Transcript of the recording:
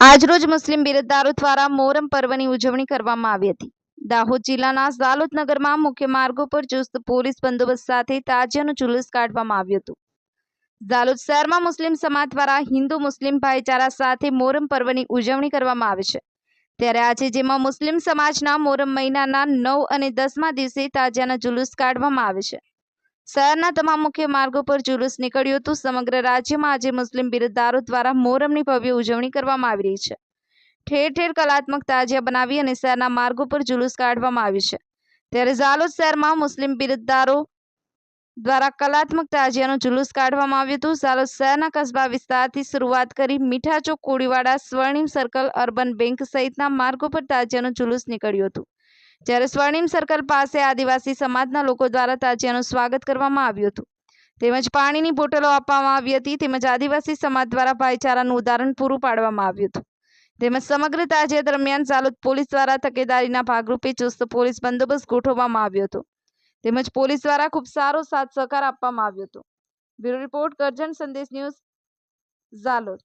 આજરોજ મુસ્લિમ બિરદદારો દ્વારા મોહરમ પર્વની ઉજવણી કરવામાં આવી હતી. દાહોદ જિલ્લાના ઝાલોદ નગરમાં મુખ્ય માર્ગો પર ચુસ્ત પોલીસ બંદોબસ્ત સાથે તાજિયાનું જુલુસ કાઢવામાં આવ્યું હતું. ઝાલોદ શહેરમાં મુસ્લિમ સમાજ દ્વારા હિન્દુ મુસ્લિમ ભાઈચારા સાથે મોહરમ પર્વની ઉજવણી કરવામાં આવે છે. ત્યારે આજે જેમાં મુસ્લિમ સમાજના મોહરમ મહિનાના નવ અને દસમા દિવસે તાજિયાના જુલુસ કાઢવામાં આવે છે. શહેરના તમામ મુખ્ય માર્ગો પર જુલુસ નીકળ્યું હતું. સમગ્ર રાજ્યમાં આજે મુસ્લિમ બિરદદારો દ્વારા મોહરમની ભવ્ય ઉજવણી કરવામાં આવી રહી છે. ઠેર ઠેર કલાત્મક તાજિયા બનાવી અને શહેરના માર્ગો પર જુલુસ કાઢવામાં આવ્યું છે. ત્યારે ઝાલોદ શહેરમાં મુસ્લિમ બિરદદારો દ્વારા કલાત્મક તાજિયાનું જુલુસ કાઢવામાં આવ્યું હતું. ઝાલોદ શહેરના કસ્બા વિસ્તારથી શરૂઆત કરી મીઠા ચોક કોળીવાડા, સ્વર્ણિમ સર્કલ, અર્બન બેંક સહિતના માર્ગો પર તાજિયાનું જુલુસ નીકળ્યું હતું. જ્યારે સ્વર્ણિમ સર્કલ પાસે આદિવાસી સમાજના લોકો દ્વારા તાજિયાનું સ્વાગત કરવામાં આવ્યું હતું. તેમજ પાણીની બોટલો આપવામાં આવી હતી. તેમજ આદિવાસી સમાજ દ્વારા ભાઈચારાનું ઉદાહરણ પૂરું પાડવામાં આવ્યું હતું. તેમજ સમગ્ર તાજિયા દરમિયાન ઝાલોદ પોલીસ દ્વારા તકેદારીના ભાગરૂપે ચુસ્ત પોલીસ બંદોબસ્ત ગોઠવવામાં આવ્યો હતો. તેમજ પોલીસ દ્વારા ખૂબ સારો સાથ સહકાર આપવામાં આવ્યો હતો. બ્યુરો રિપોર્ટ કરજણ સંદેશ ન્યૂઝ ઝાલોદ.